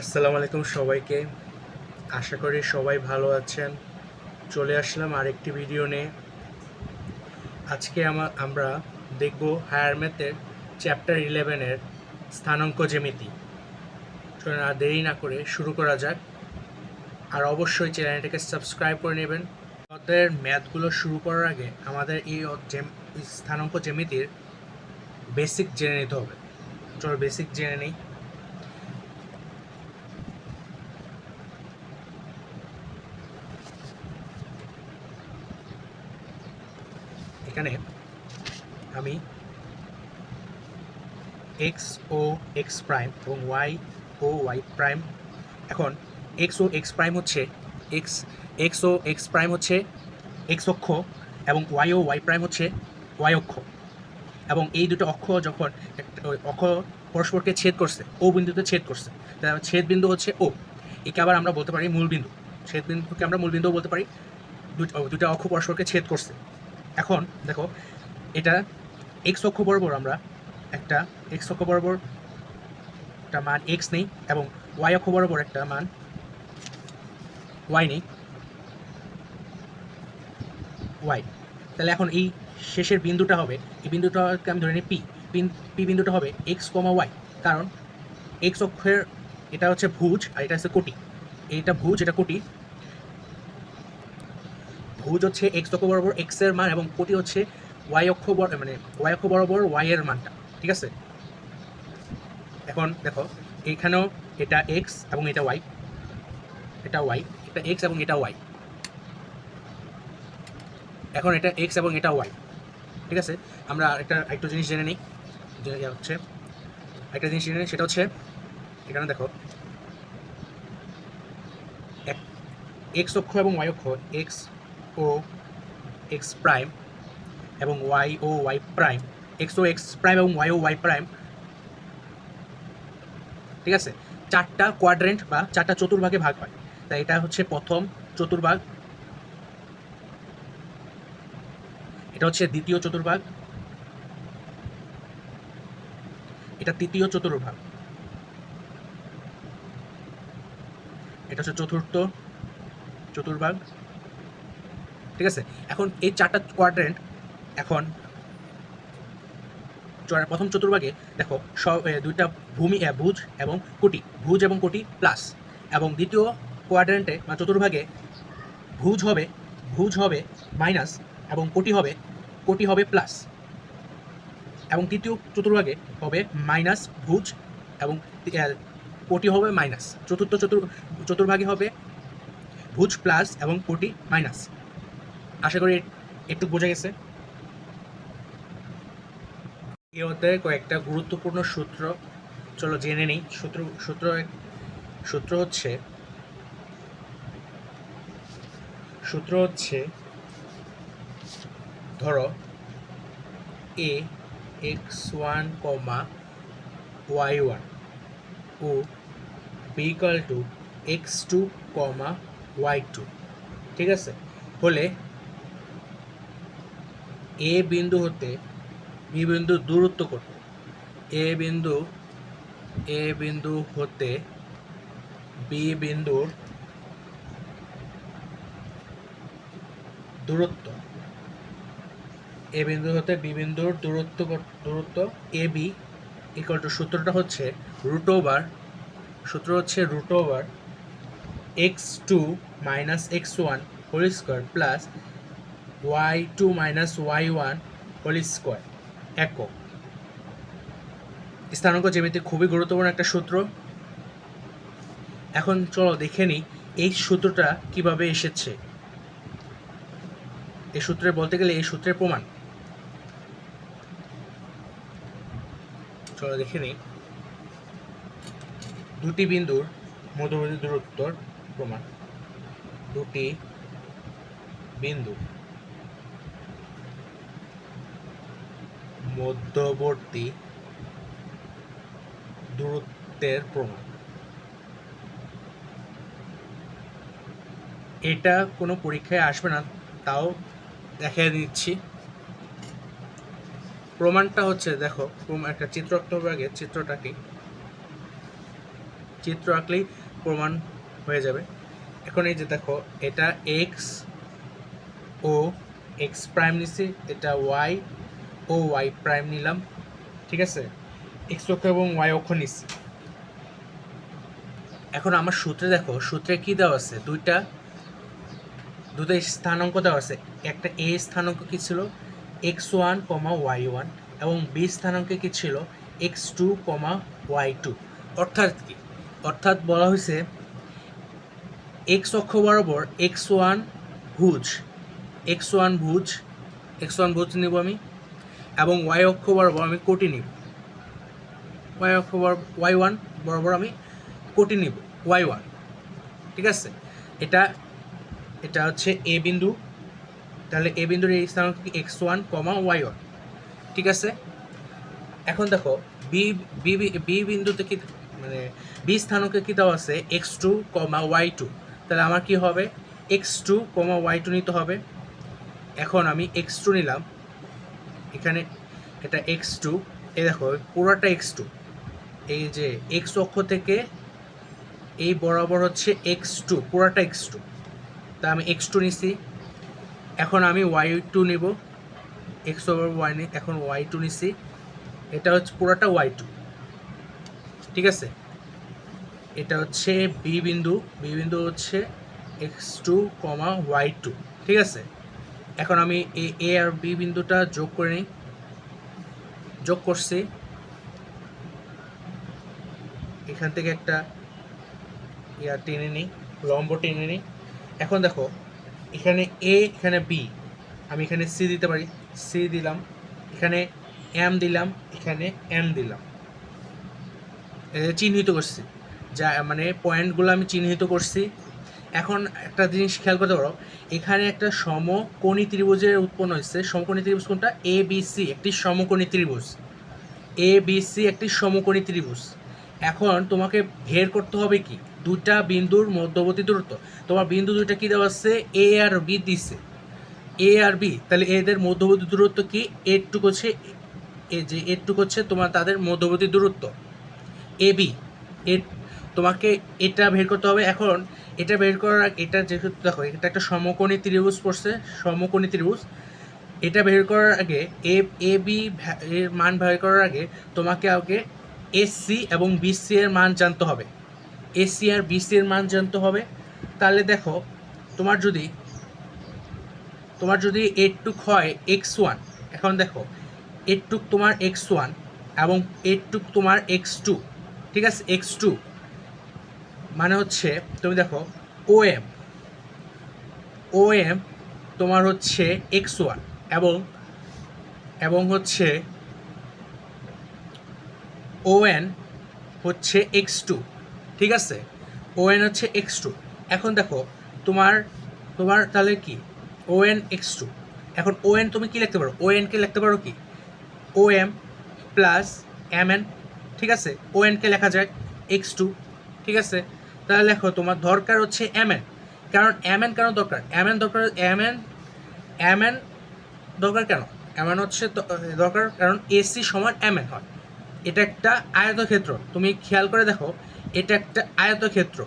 আসসালামু আলাইকুম সবাইকে। আশা করি সবাই ভালো আছেন। চলে আসলাম আরেকটি ভিডিও নিয়ে। আজকে আমার আমরা দেখব হায়ার ম্যাথের চ্যাপ্টার ইলেভেনের স্থানাঙ্ক জ্যামিতি। চলুন আর দেরি না করে শুরু করা যাক। আর অবশ্যই চ্যানেলটাকে সাবস্ক্রাইব করে নেবেন। আমাদের ম্যাথগুলো শুরু করার আগে আমাদের এই স্থানাঙ্ক জ্যামিতির বেসিক জেনে নিতে হবে। চলো বেসিক জেনে নিই। এখানে আমি এক্স ও এক্স প্রাইম এবং ওয়াই ও ওয়াই প্রাইম এখন এক্স ও এক্স প্রাইম হচ্ছে এক্স এক্স ও এক্স প্রাইম হচ্ছে এক্স অক্ষ এবং ওয়াই ও ওয়াই প্রাইম হচ্ছে ওয়াই অক্ষ। এবং এই দুটো অক্ষ যখন অক্ষ পরস্পরকে ছেদ করছে, ও বিন্দুতে ছেদ করছে ছেদ বিন্দু হচ্ছে ও। একে আবার আমরা বলতে পারি মূল বিন্দু ছেদ বিন্দুকে আমরা মূল বিন্দুও বলতে পারি। দুটো অক্ষ পরস্পরকে ছেদ করছে। এখন দেখো, এটা এক্স অক্ষ বরাবর আমরা একটা এক্স অক্ষ বরাবর একটা মান এক্স নেই এবং ওয়াই অক্ষ বরাবর একটা মান ওয়াই নেই। ওয়াই তাহলে এখন এই শেষের বিন্দুটা হবে, এই বিন্দুটাকে আমি ধরে নিই পি পি বিন্দুটা হবে এক্স কমা ওয়াই কারণ এক্স অক্ষের এটা হচ্ছে ভুজ আর এটা হচ্ছে কোটি। এইটা ভুজ, এটা কোটি। ভুজ হচ্ছে এক্স অক্ষ বরাবর এক্সের মান এবং কোটি হচ্ছে ওয়াই অক্ষ মানে ওয়াই অক্ষ বরাবর ওয়াই এর মানটা, ঠিক আছে? এখন দেখো এইখানেও এটা এক্স এবং এটা ওয়াই এটা ওয়াই এটা এক্স এবং এটা ওয়াই এখন এটা এক্স এবং এটা ওয়াই ঠিক আছে? আমরা একটা একটু জিনিস জেনে নিই, যে হচ্ছে একটা জিনিস জেনে নিই, সেটা হচ্ছে, এখানে দেখো, এক এক্স অক্ষ এবং ওয়াই অক্ষ এক্স ও এক্স প্রাইম এবং ওয়াই ও ওয়াই প্রাইম এক্স ও এক্স প্রাইম এবং ওয়াই ও ওয়াই প্রাইম ঠিক আছে? চারটা কোয়াড্রেন্ট বা চারটা চতুর্ভাগে ভাগ হয়। তাই এটা হচ্ছে প্রথম চতুর্ভাগ, এটা হচ্ছে দ্বিতীয় চতুর্ভাগ, এটা তৃতীয় চতুর্ভাগ, এটা হচ্ছে চতুর্থ চতুর্ভাগ ঠিক আছে? এখন এই চারটা কোয়াড্রেন্ট এখন প্রথম চতুর্ভাগে দেখো, সব দুইটা ভূমি ভুজ এবং কোটি। ভুজ এবং কোটি প্লাস এবং দ্বিতীয় কোয়াড্রেন্টে বা চতুর্ভাগে ভুজ হবে ভুজ হবে মাইনাস এবং কোটি হবে কোটি হবে প্লাস এবং তৃতীয় চতুর্ভাগে হবে মাইনাস ভুজ এবং কোটি হবে মাইনাস চতুর্থ চতুর, চতুর্ভাগে হবে ভুজ প্লাস এবং কোটি মাইনাস আশা করি একটু বোঝা গেছে। এই অধ্যায়ে কয়েকটা গুরুত্বপূর্ণ সূত্র, চলো জেনে নিই। সূত্র সূত্র সূত্র হচ্ছে সূত্র হচ্ছে, ধরো, A, X one comma Y one ও বিকাল two X two comma Y two, ঠিক আছে? হলে এ বিন্দু হতে বি বিন্দু দূরত্ব কত এ বিন্দু এ বিন্দু হতে বি বিন্দুর দূরত্ব। এ বিন্দু হতে বি বিন্দুর দূরত্ব দূরত্ব। এ বি ইকুয়াল টু সূত্রটা হচ্ছে রুট ওভার সূত্র হচ্ছে root over X two minus X one whole square plus Y two minus Y one whole একক। স্থানাঙ্ক জ্যামিতি খুবই গুরুত্বপূর্ণ একটা সূত্র। এখন চলো দেখে নিই এই সূত্রটা কীভাবে এসেছে। এই সূত্রে বলতে গেলে এই সূত্রের প্রমাণ। চলো দেখে নিই। দুটি বিন্দুর মধ্যবর্তী দূরত্বর প্রমাণ। দুটি বিন্দু। মধ্যবর্তী দূরত্বের প্রমাণ। এটা কোনো পরীক্ষায় আসবে না, তাও দেখিয়ে দিচ্ছি। প্রমাণটা হচ্ছে, দেখো একটা চিত্র আঁকতে হবে আগে, চিত্রটা কি চিত্র আঁকলেই প্রমাণ হয়ে যাবে। এখন এই যে দেখো, এটা এক্স ও এক্স প্রাইম নিছি এটা ওয়াই ও ওয়াই প্রাইম নিলাম, ঠিক আছে? এক্স অক্ষ এবং ওয়াই অক্ষ নিচ্ছি। এখন আমার সূত্রে দেখো, সূত্রে কি দেওয়া আছে? দুইটা দুটো স্থানাঙ্ক দেওয়া আছে। একটা এ স্থানাঙ্ক কি ছিল? X one comma Y one এবং বি স্থানাঙ্কে কি ছিল? X two comma Y two. অর্থাৎ কি? অর্থাৎ বলা হয়েছে এক্স অক্ষ বরাবর এক্স ওয়ান ভুজ, এক্স ওয়ান ভুজ, এক্স ওয়ান ভুজ নিব আমি। এবং ওয়াই অক্ষ বরাবর আমি কোটি নিব। ওয়াই অক্ষ ওয়াই ওয়ান বরাবর আমি কোটি নিব ওয়াই ওয়ান ঠিক আছে? এটা এটা হচ্ছে এ বিন্দু। তাহলে এ বিন্দুর এই স্থান X one comma Y one ঠিক আছে? এখন দেখো বি বি বি বিন্দুতে কি মানে বি স্থানকে কি দেওয়া আছে? X two comma Y two তাহলে আমার কি হবে? X two comma Y two নিতে হবে। এখন আমি এক্স টু নিলাম। এখানে এটা এক্স টু এই দেখো, পুরোটা এক্স টু এই যে এক্স অক্ষ থেকে এই বরাবর হচ্ছে এক্স টু পুরোটা এক্স টু তা আমি এক্স টু নিছি। এখন আমি ওয়াই টু নিব। এক্স ওভার ওয়াই এখন ওয়াই টু নিছি। এটা হচ্ছে পুরোটা ওয়াই টু ঠিক আছে? এটা হচ্ছে বি বিন্দু। বি বিন্দু হচ্ছে X two comma Y two ঠিক আছে? এখন আমি এ এ আর বি বিন্দুটা যোগ করে নিই। যোগ করছি। এখান থেকে একটা ইয়া টেনে নিই, লম্ব টেনে নিই। এখন দেখো, এখানে এ, এখানে বি। আমি এখানে সি দিতে পারি। সি দিলাম। এখানে এম দিলাম। এখানে এম দিলাম। চিহ্নিত করছি। যা মানে পয়েন্টগুলো আমি চিহ্নিত করছি। এখন একটা জিনিস খেয়াল করতে পারো, এখানে একটা সমকোণী ত্রিভুজের উৎপন্ন হয়েছে। সমকোণী ত্রিভুজ কোনটা? এ বি সি একটি সমকোণী ত্রিভুজ। এ বি সি একটি সমকোণী ত্রিভুজ। এখন তোমাকে বের করতে হবে কি? দুটা বিন্দুর মধ্যবর্তী দূরত্ব। তোমার বিন্দু দুইটা কি দেওয়া আছে? এ আর বি দিছে। এ আর বি তাহলে এদের মধ্যবর্তী দূরত্ব কি? এটুক হচ্ছে, এ যে এটুক হচ্ছে তোমার তাদের মধ্যবর্তী দূরত্ব। এ বি এর তোমাকে এটা বের করতে হবে। এখন এটা বের করার এটা যেহেতু দেখো, এটা একটা সমকোণী ত্রিভুজ পড়ছে, সমকোণী ত্রিভুজ। এটা বের করার আগে এ এ বি এর মান বের করার আগে তোমাকে আগে এসসি এবং বিসি এর মান জানতে হবে। এসি আর বিসি এর মান জানতে হবে। তাহলে দেখো, তোমার যদি তোমার যদি এটুক হয় এক্স ওয়ান এখন দেখো এটুক তোমার এক্স ওয়ান এবং এটুক তোমার এক্স টু ঠিক আছে? এক্স টু মানে হচ্ছে, তুমি দেখো ও এম ও এম তোমার হচ্ছে এক্স ওয়ান এবং এবং হচ্ছে ও এন হচ্ছে এক্স টু ঠিক আছে? ও এন হচ্ছে এক্স টু এখন দেখো, তোমার তোমার তাহলে কি? ও এন এক্স টু এখন ও এন তুমি কি লিখতে পারো? ও এনকে লিখতে পারো কি? O M plus M N ঠিক আছে? ও এনকে লেখা যায় এক্স টু ঠিক আছে? তাহলে লেখো, তোমার দরকার হচ্ছে এম এন কারণ এম এন কেন দরকার? এম এন দরকার এম এন দরকার কেন? এম এন হচ্ছে দরকার কারণ এসি সমান এম এন হয়। এটা একটা আয়তক্ষেত্র। তুমি খেয়াল করে দেখো, এটা একটা আয়তক্ষেত্র।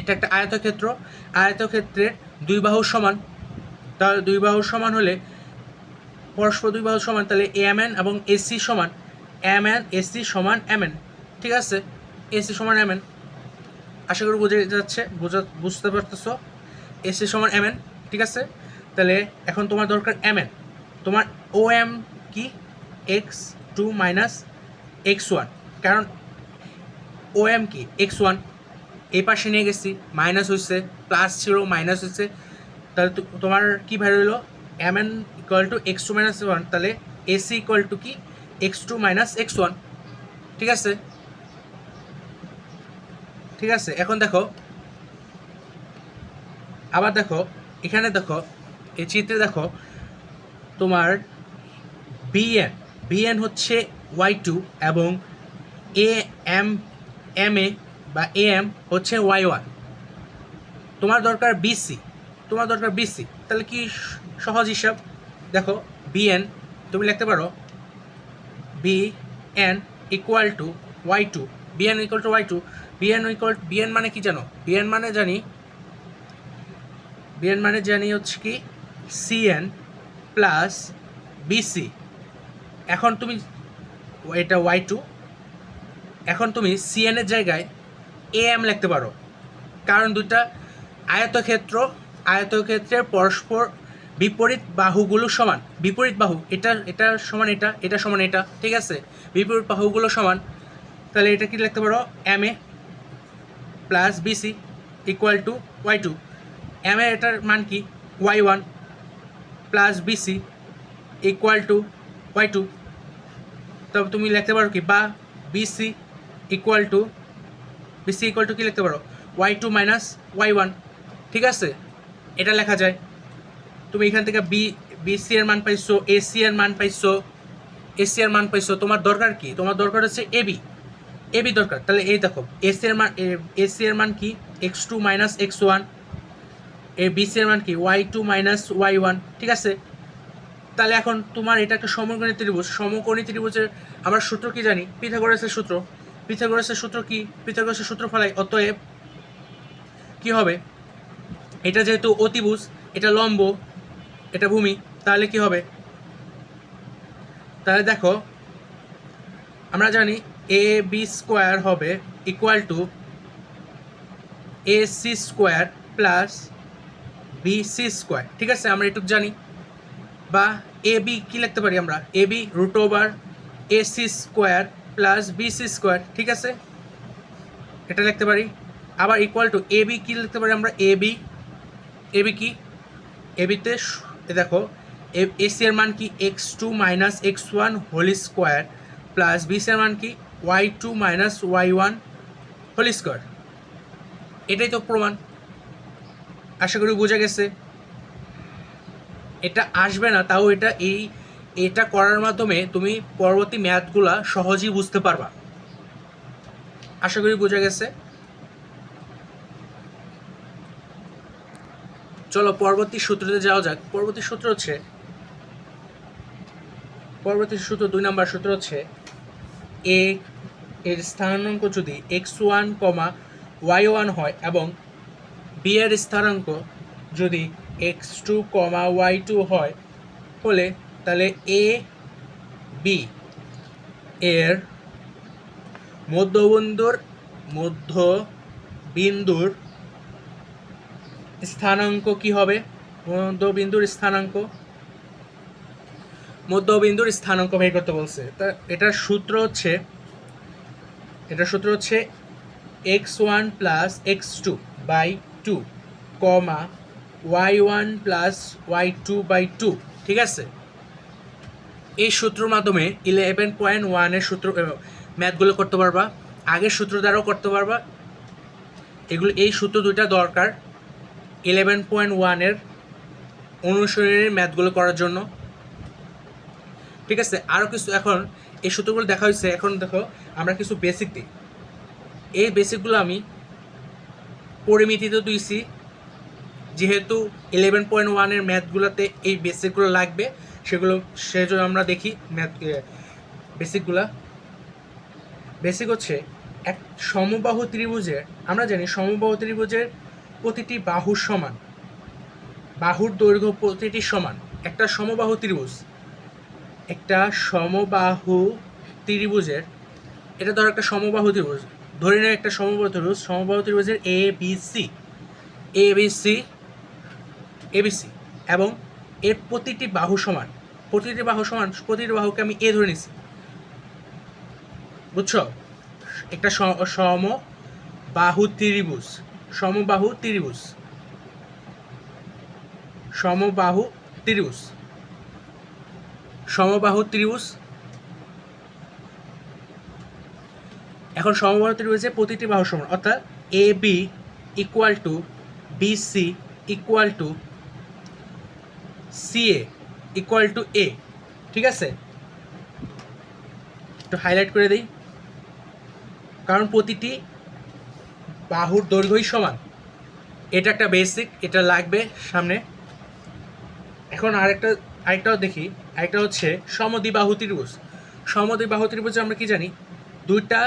এটা একটা আয়তক্ষেত্র। আয়তক্ষেত্রের দুই বাহু সমান। তাহলে দুই বাহু সমান হলে, পরস্পর দুই বাহু সমান, তাহলে এম এন এবং এসি সমান। এম এন এসি সমান এম এন ঠিক আছে? এসি সমান এম এন আশা করি বুঝে যাচ্ছে, বুঝা, বুঝতে পারতেছো? এসি সমান এম এন, ঠিক আছে? তাহলে এখন তোমার দরকার এম এন। তোমার ও এম কি? X two minus X one. কারণ ও এম কি? X one. এই পাশে নিয়ে গেছি, মাইনাস হচ্ছে প্লাস ছিল, মাইনাস হচ্ছে তাহলে তোমার কি ভ্যালু হলো M N equal to x two minus one, তাহলে এসি ইকুয়াল টু কি? X two minus x one. ঠিক আছে? ঠিক আছে? এখন দেখো। আবার দেখো, এখানে দেখো, এই চিত্রে দেখো, তোমার বিএন বিএন হচ্ছে ওয়াই টু এবং এ এম এম এ বা এ এম হচ্ছে ওয়াই ওয়ান তোমার দরকার বিসি তোমার দরকার বিসি তাহলে কি সহজ হিসাব? দেখো বিএন তুমি লিখতে পারো B N equal to y two BN equal to y two BN equal BN মানে কি জানো? বিএন মানে জানি, বিএন মানে জানি হচ্ছে কি সিএন প্লাস বিসি এখন তুমি, এটা ওয়াই টু এখন তুমি সিএন এর জায়গায় এ এম লিখতে পারো। কারণ দুটা আয়তক্ষেত্র, আয়তক্ষেত্রের পরস্পর বিপরীত বাহুগুলো সমান। বিপরীত বাহু, এটা এটা সমান এটা এটা সমান এটা, ঠিক আছে? বিপরীত বাহুগুলো সমান। তাহলে এটা কি লিখতে পারো? M A. Plus BC equal to y two M A এটার মান কি? Y one plus BC equal to y two তবে তুমি লিখতে পারো কি? বা BC equal to BC equal to কি লিখতে পারো? Y two minus y one ঠিক আছে? এটা লেখা যায়। তুমি এখান থেকে বি বিসি এর মান পাইছো এসি এর মান পাইছো এসি এর মান পাইছো। তোমার দরকার কি? তোমার দরকার হচ্ছে এবি এবি দরকার। তাহলে এই দেখো এসি এর মান এসি এর মান কি? X two minus x one এ বিসি এর মান কি? Y two minus y one ঠিক আছে? তাহলে এখন তোমার এটা একটা সমকোণী ত্রিভুজ, সমকোণী ত্রিভুজের আমরা সূত্র কি জানি? পিথাগোরাসের সূত্র। পিথাগোরাসের সূত্র কি? পিথাগোরাসের সূত্র ফলাই অতএব কি হবে? এটা যেহেতু অতিভুজ, এটা লম্ব, এটা ভূমি, তাহলে কি হবে? তাহলে দেখো, আমরা জানি এ বি স্কোয়ার হবে equal to A C square plus B C square ঠিক আছে? আমরা এটুকু জানি। বা এ বি কী লিখতে পারি আমরা? A B root over A C square plus B C square ঠিক আছে? এটা লিখতে পারি। আবার ইকুয়াল টু এ বি কী লিখতে পারি আমরা? এ বি এ বি কি এ বিতে দেখো, এ সি এর মান কি? X two minus x one whole square plus B C এর মান কি? Y two minus y one whole square এটাই তো প্রমাণ। আশা করি বোঝা গেছে। এটা আসবে না, তাও এটা এই, এটা করার মাধ্যমে তুমি পরবর্তী ম্যাথগুলা সহজেই বুঝতে পারবা। আশা করি বোঝা গেছে। চলো পরবর্তী সূত্রতে যাওয়া যাক। পরবর্তী সূত্র হচ্ছে, পরবর্তী সূত্র দুই নম্বর সূত্র হচ্ছে এ এর স্থানাঙ্ক যদি x one comma y one হয় এবং বি এর স্থানাঙ্ক যদি x two comma y two হয়, হলে তাহলে এ বি এর মধ্যবিন্দুর মধ্য বিন্দুর স্থানাঙ্ক কি হবে? মধ্যবিন্দুর স্থানাঙ্ক। মধ্যবিন্দুর স্থানাঙ্ক বের করতে বলছে। তা এটার সূত্র হচ্ছে এটার সূত্র হচ্ছে x one plus x two by two comma y one plus y two by two ঠিক আছে? এই সূত্রের মাধ্যমে ইলেভেন পয়েন্ট ওয়ানের সূত্র ম্যাথগুলো করতে পারবা, আগের সূত্র দ্বারাও করতে পারবা। এগুলো, এই সূত্র দুইটা দরকার ইলেভেন পয়েন্ট ওয়ানের অনুশীলনের ম্যাথগুলো করার জন্য। ঠিক আছে? আরও কিছু, এখন এই সূত্রগুলো দেখা হয়েছে। এখন দেখো আমরা কিছু বেসিক দিই। এই বেসিকগুলো আমি পরিমিতিতে দিয়েছি। যেহেতু ইলেভেন পয়েন্ট ওয়ানের ম্যাথগুলোতে এই বেসিকগুলো লাগবে, সেগুলো সেজন্য আমরা দেখি ম্যাথ বেসিকগুলা বেসিক হচ্ছে এক সমবাহু ত্রিভুজের আমরা জানি সমবাহু ত্রিভুজের প্রতিটি বাহুর সমান। বাহুর দৈর্ঘ্য প্রতিটি সমান। একটা সমবাহু ত্রিভুজ, একটা সমবাহু ত্রিভুজের এটা ধরো একটা সমবাহু ত্রিভুজ ধরে নেয় একটা সমবাহু ত্রিভুজ সমবাহু ত্রিভুজের A B C A B C A B C এবং এর প্রতিটি বাহু সমান, প্রতিটি বাহু সমান, প্রতিটি বাহুকে আমি এ ধরে নিছি। বুঝছ? একটা সম বাহু ত্রিভুজ সমবাহু ত্রিভুজ। সমবাহু ত্রিভুজ। সমবাহু ত্রিভুজ এখন সমবাহু রয়েছে প্রতিটি বাহু সমান, অর্থাৎ A B equal to B C equal to C A equal to A ঠিক আছে? একটু হাইলাইট করে দিই। কারণ প্রতিটি বাহুর দৈর্ঘ্যই সমান। এটা একটা বেসিক এটা লাগবে সামনে। এখন আরেকটা, আরেকটাও দেখি। আরেকটা হচ্ছে সমদ্বিবাহু ত্রিভুজ। সমদ্বিবাহু ত্রিভুজে আমরা কি জানি? দুইটা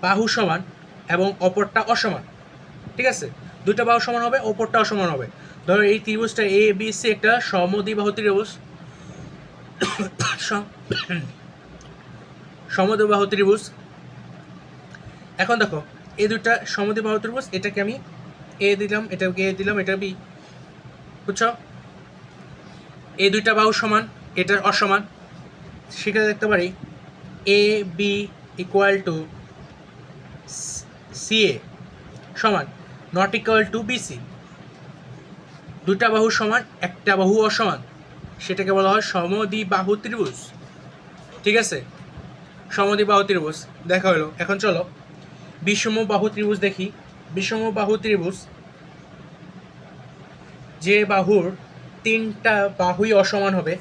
বাহু সমান এবং অপরটা অসমান। ঠিক আছে? দুইটা বাহু সমান হবে, অপরটা অসমান হবে। ধরো এই ত্রিভুজটা এ বি সি একটা সমদ্বিবাহু ত্রিভুজ। সম- সমদ্বিবাহু ত্রিভুজ। এখন দেখো, এই দুইটা সমদ্বিবাহু ত্রিভুজ, এটাকে আমি এ দিলাম, এটাকে এ দিলাম, এটা বি বুঝছ? এই দুইটা বাহু সমান, এটার অসমান। সেখানে দেখতে পারি। A B equal to C A সমান নট ইকুয়াল টু বিসি দুটা বাহু সমান, একটা বাহু অসমান। সেটাকে বলা হয় সমদ্বিবাহু ত্রিভুজ। ঠিক আছে? সমদ্বিবাহু ত্রিভুজ, দেখা হলো। এখন চলো, বিষম বাহু ত্রিভুজ দেখি। বিষম বাহু ত্রিভুজ, যে বাহুর তিনটা বাহুই অসমান হবে,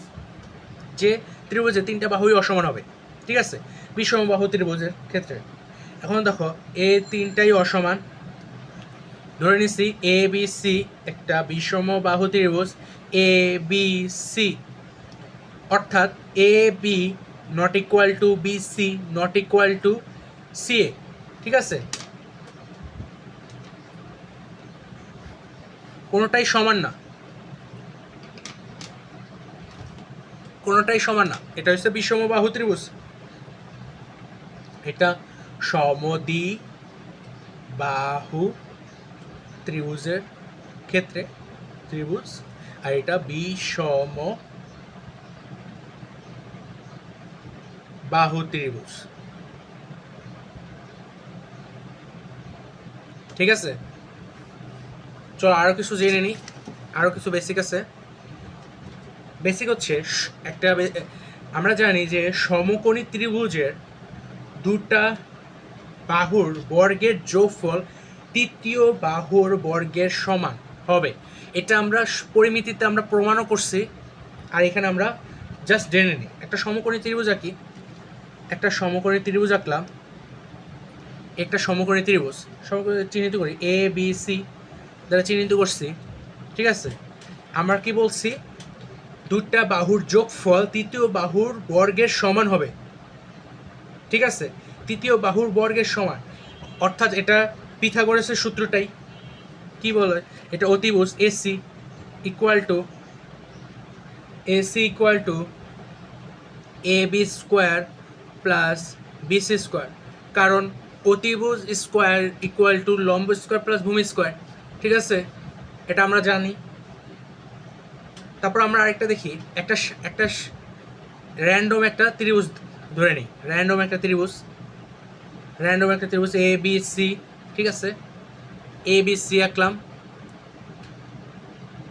যে ত্রিভুজে তিনটা বাহুই অসমান হবে। ঠিক আছে? বিষম বাহু ত্রিভুজের ক্ষেত্রে। এখন দেখো, এ তিনটাই অসমান। ধরে নিচ্ছি, এ, বি, সি, একটা বিষম বাহু ত্রিভুজ, এ, বি, সি। অর্থাৎ A, B not equal to B, C not equal to C A, ঠিক আছে? কোনোটাই সমান না। কোনোটাই সমান না। এটা হচ্ছে বিষম বাহু ত্রিভুজ। এটা সমদ্বি বাহু ত্রিভুজের ক্ষেত্রে ত্রিভুজ, আর এটা বিষম বাহু ত্রিভুজ। ঠিক আছে? চলো আরও কিছু জেনে নিই। আরও কিছু বেসিক আছে। বেসিক হচ্ছে একটা আমরা জানি যে সমকোণী ত্রিভুজের দুটা বাহুর বর্গের যোগফল তৃতীয় বাহুর বর্গের সমান হবে। এটা আমরা পরিমিতিতে আমরা প্রমাণও করছি। আর এখানে আমরা জাস্ট জেনে নিই। একটা সমকোণী ত্রিভুজ আঁকি। একটা সমকোণী ত্রিভুজ আঁকলাম। একটা সমকোণী ত্রিভুজ। সমকোণী চিহ্নিত করি। এ বি সি দ্বারা চিহ্নিত করছি। ঠিক আছে? আমরা কি বলছি? দুটা বাহুর যোগফল তৃতীয় বাহুর বর্গের সমান হবে। ঠিক আছে? তৃতীয় বাহুর বর্গের সমান। অর্থাৎ এটা পিথাগোরাসের সূত্রটাই। কি বলে? এটা অতিভুজ AC equal to AC equal to A B square plus BC square কারণ অতিভুজ স্কোয়ার ইকুয়াল টু লম্ব স্কোয়ার প্লাস ভূমি স্কোয়ার ঠিক আছে? এটা আমরা জানি। তারপর আমরা আরেকটা দেখি। একটা একটা র্যান্ডম একটা ত্রিভুজ ধরে নিই। র্যান্ডম একটা ত্রিভুজ। র্যান্ডম একটা ত্রিভুজ এ বি সি ঠিক আছে? এ বি সি আঁকলাম।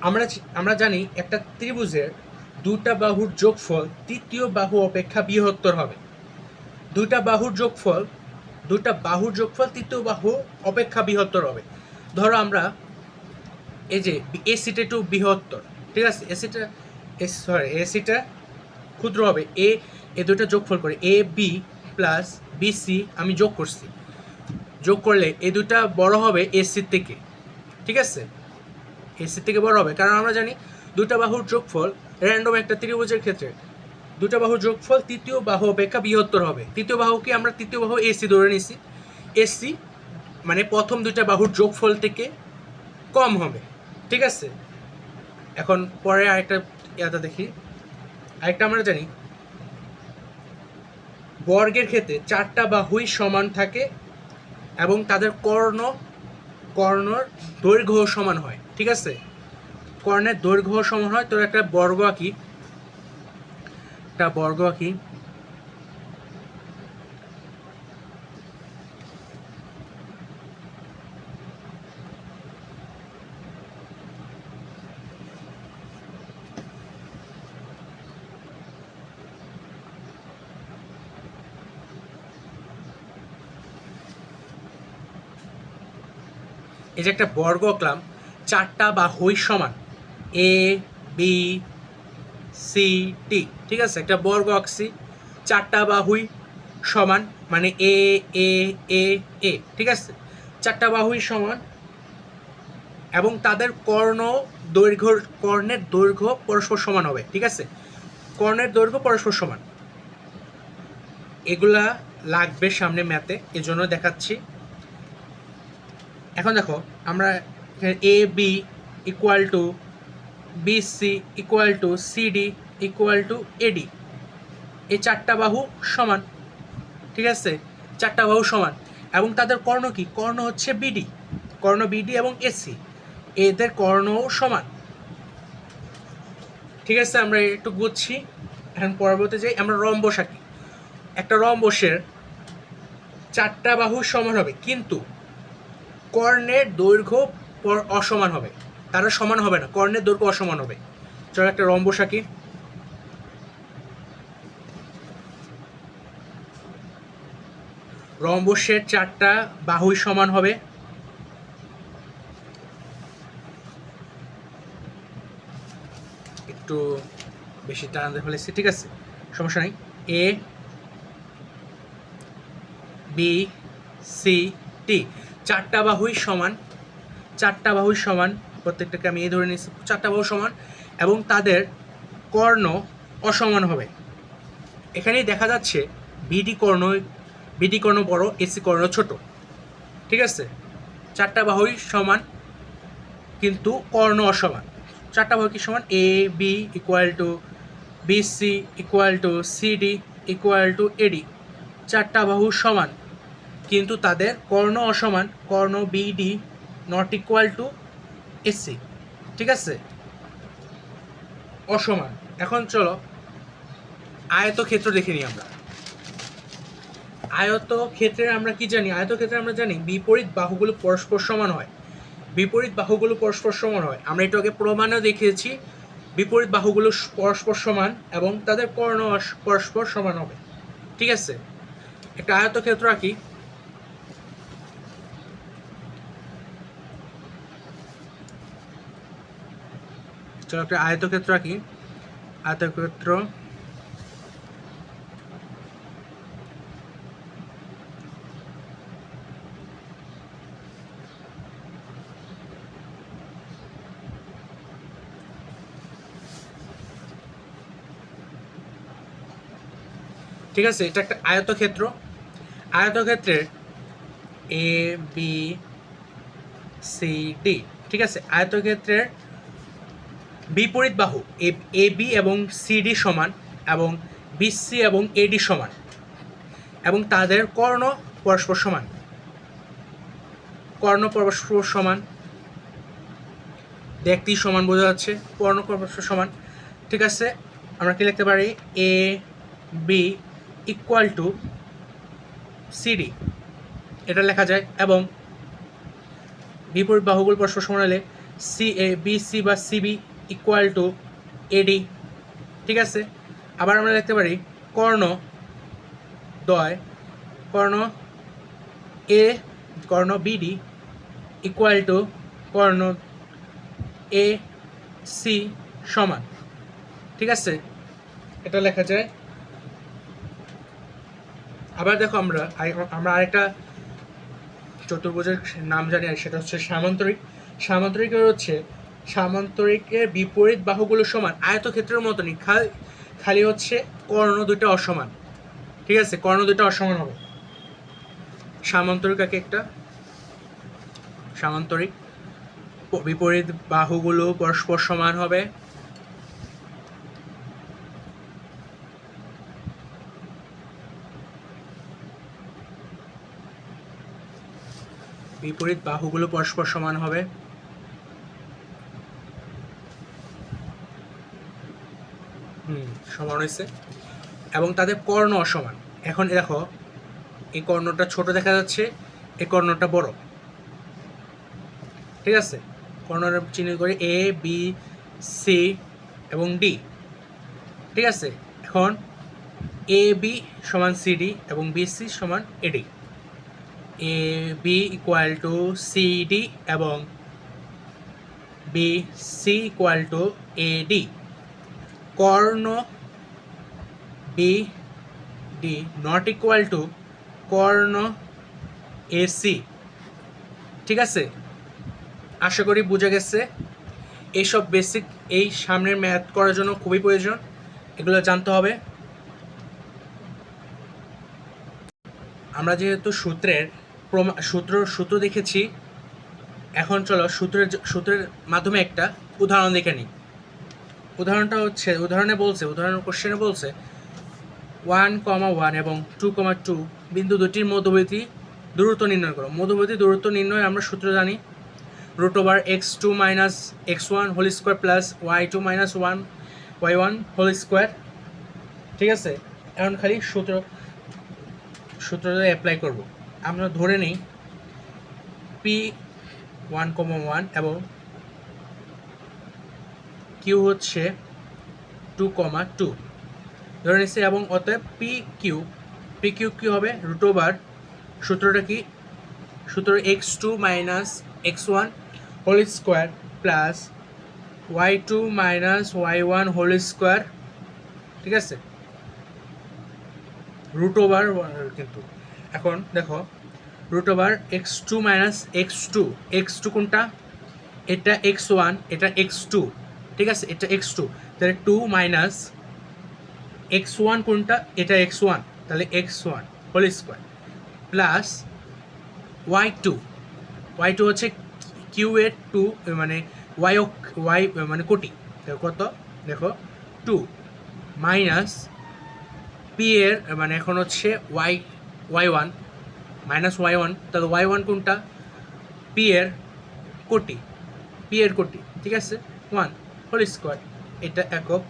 আমরা আমরা জানি একটা ত্রিভুজের দুটা বাহুর যোগফল তৃতীয় বাহু অপেক্ষা বৃহত্তর হবে। দুটা বাহুর যোগফল, দুটা বাহুর যোগফল তৃতীয় বাহু অপেক্ষা বৃহত্তর হবে। ধরো আমরা এই যে এসিটা একটু বৃহত্তর, ঠিক আছে? এসিটা সরি এসিটা ক্ষুদ্র হবে। এ এ দুটো যোগফল করে এ বি প্লাস বিসি আমি যোগ করছি। যোগ করলে এ দুটা বড় হবে এসির থেকে। ঠিক আছে? এসির থেকে বড় হবে। কারণ আমরা জানি দুটা বাহুর যোগফল র্যান্ডম একটা ত্রিভুজের ক্ষেত্রে। দুটা বাহুর যোগফল তৃতীয় বাহু অপেক্ষা বৃহত্তর হবে। তৃতীয় বাহুকে আমরা তৃতীয় বাহু এসি ধরে নিছি। এসি মানে প্রথম দুইটা বাহুর যোগফল থেকে কম হবে। ঠিক আছে? এখন পরে আরেকটা ইয়াটা দেখি। আরেকটা আমরা জানি বর্গের ক্ষেত্রে চারটা বাহুই সমান থাকে এবং তাদের কর্ণ, কর্ণর দৈর্ঘ্য সমান হয়, ঠিক আছে? কর্ণের দৈর্ঘ্য সমান হয়, তো একটা বর্গ আঁকি। একটা বর্গ আঁকি। এই যে একটা বর্গ আঁকলাম চারটা বাহুই সমান এ বি সি টি ঠিক আছে? একটা বর্গ আঁকছি, চারটা বাহুই সমান মানে এ এ এ এ ঠিক আছে? চারটা বাহুই সমান, এবং তাদের কর্ণ দৈর্ঘ্য, কর্ণের দৈর্ঘ্য পরস্পর সমান হবে, ঠিক আছে? কর্ণের দৈর্ঘ্য পরস্পর সমান। এগুলা লাগবে সামনে ম্যাথে এজন্য দেখাচ্ছি। এখন দেখো, আমরা A B equal to B C equal to CD equal to AD এই চারটা বাহু সমান, ঠিক আছে? চারটা বাহু সমান। এবং তাদের কর্ণ কি? কর্ণ হচ্ছে বিডি কর্ণ বিডি এবং এসি এদের কর্ণও সমান। ঠিক আছে, আমরা একটু বুঝছি এখন পরবর্তী যাই, আমরা রম্বস আঁকি একটা রম্বসের চারটা বাহু সমান হবে। কিন্তু কর্ণের দৈর্ঘ্য অসমান হবে। তারা সমান হবে না, কর্ণের দৈর্ঘ্য অসমান হবে। চলো একটা রম্বস আঁকি রম্বসের চারটা বাহুই সমান হবে। একটু বেশি টানাতে ফেলেছি, ঠিক আছে? সমস্যা নেই। এ বি সি টি চারটা বাহুই সমান, চারটা বাহুই সমান, প্রত্যেকটাকে আমি এই ধরে নিচ্ছি চারটা বাহু সমান, এবং তাদের কর্ণ অসমান হবে। এখানেই দেখা যাচ্ছে বিডি কর্ণ বিডি কর্ণ বড় এসি কর্ণ ছোট। ঠিক আছে? চারটা বাহুই সমান, কিন্তু কর্ণ অসমান। চারটা বাহু কি সমান? A B equal to B C equal to CD equal to AD চারটা বাহু সমান। কিন্তু তাদের কর্ণ অসমান, কর্ণ BD not equal to AC ঠিক আছে? অসমান। এখন চলো আয়ত ক্ষেত্র দেখে নিই আমরা। আয়ত ক্ষেত্রে আমরা কি জানি? আয়ত ক্ষেত্রে আমরা জানি বিপরীত বাহুগুলো পরস্পর সমান হয়। বিপরীত বাহুগুলো পরস্পর সমান হয়। আমরা এটাকে প্রমাণও দেখিয়েছি বিপরীত বাহুগুলো পরস্পর সমান এবং তাদের কর্ণ পরস্পর সমান হবে। ঠিক আছে? একটা আয়তক্ষেত্র আঁকি চলো একটা আয়তক্ষেত্র আঁকি আয়তক্ষেত্র ঠিক আছে, এটা একটা আয়তক্ষেত্র। আয়তক্ষেত্রের এ বি সি ডি ঠিক আছে? আয়তক্ষেত্রের বিপরীত বাহু, এ বি এবং সিডি সমান এবং বিসি এবং এডি সমান এবং তাদের কর্ণ পরস্পর সমান। কর্ণ পরস্পর সমান দেখতেই সমান বোঝা যাচ্ছে, কর্ণ পরস্পর সমান। ঠিক আছে, আমরা কি লিখতে পারি? A, B equal to CD এটা লেখা যায় এবং বিপরীত বাহুগুলো পরস্পর সমান হলে সি, এ, বি, সি বা সিবি ইকুয়াল টু এডি ঠিক আছে? আবার আমরা লিখতে পারি কর্ণ দয়, কর্ণ এ কর্ণ বিডি ইকুয়াল টু কর্ণ এ সি সমান। ঠিক আছে? এটা লেখা যায়। আবার দেখো আমরা আমরা আরেকটা চতুর্ভুজের নাম জানি, আর সেটা হচ্ছে সামান্তরিক। সামান্তরিকের হচ্ছে সামান্তরিকের বিপরীত বাহুগুলো সমান। আয়তক্ষেত্রের মতনই খালি খালি হচ্ছে কর্ণ দুটো অসমান। ঠিক আছে? কর্ণ দুটো অসমান হবে। সামান্তরিক একে একটা? সামান্তরিক। বিপরীত বাহুগুলো পরস্পর সমান হবে। বিপরীত বাহুগুলো পরস্পর সমান হবে। সমান হয়েছে, এবং তাদের কর্ণ অসমান। এখন দেখো, এই কর্ণটা ছোট দেখা যাচ্ছে, এই কর্ণটা বড়। ঠিক আছে? কর্ণটা চিহ্নিত করে এ বি সি এবং ডি ঠিক আছে? এখন এ বি সমান সিডি এবং বিসি সমান AD A B equal to CD এবং B C equal to AD Karna B D not equal to Karna AC ঠিক আছে? আশা করি বুঝে গেছে। এইসব বেসিক এই সামনের ম্যাথ করার জন্য খুবই প্রয়োজন। এগুলো জানতে হবে। আমরা যেহেতু সূত্রের সূত্র সূত্র দেখেছি, এখন চলো সূত্রের সূত্রের মাধ্যমে একটা উদাহরণ দেখে নিই। উদাহরণটা হচ্ছে, উদাহরণে বলছে উদাহরণ কোশ্চেনে বলছে ওয়ান কমা ওয়ান এবং টু কমা টু বিন্দু দুটির মধ্যবর্তী দূরত্ব নির্ণয় করো। মধ্যবর্তী দূরত্ব নির্ণয় আমরা সূত্র জানি root over x two minus x one whole square plus y two minus one y one whole square ঠিক আছে? এখন খালি সূত্র, সূত্রটা অ্যাপ্লাই করব। আমরা ধরে নিই পি ওয়ান কমা ওয়ান এবং কিউ হচ্ছে টু কমা টু ধরে নিচ্ছি, এবং অতএব পি কিউ পি কিউ কী হবে? রুট ওভার সূত্রটা কি? সূত্র x two minus x one whole square plus y two minus y one whole square ঠিক আছে? রুট ওভার কিন্তু এখন দেখো root over x two minus x two x two কোনটা? এটা এক্স ওয়ান এটা এক্স টু ঠিক আছে? এটা এক্স টু তাহলে টু মাইনাস এক্স ওয়ান কোনটা? এটা এক্স ওয়ান তাহলে x one whole square plus y two y two হচ্ছে কিউ এর টু মানে ওয়াই ওয়াই মানে কোটি। দেখো কত? দেখো টু মাইনাস পি এর মানে এখন হচ্ছে y y one minus y one তাহলে ওয়াই ওয়ান কোনটা? পি এর কোটি পি এর কোটি, ঠিক আছে? ওয়ান হোল স্কোয়ার এটা একক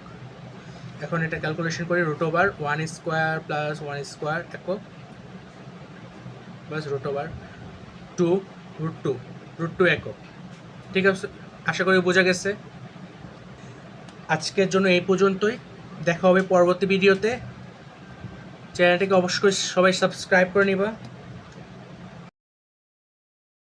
এখন এটা ক্যালকুলেশন করি root over one square plus one square একক plus root over two root two root two একক। ঠিক আছে? আশা করি বোঝা গেছে। আজকের জন্য এই পর্যন্তই। দেখা হবে পরবর্তী ভিডিওতে চ্যানেলটিকে অবশ্যই সবাই সাবস্ক্রাইব করে নিবা।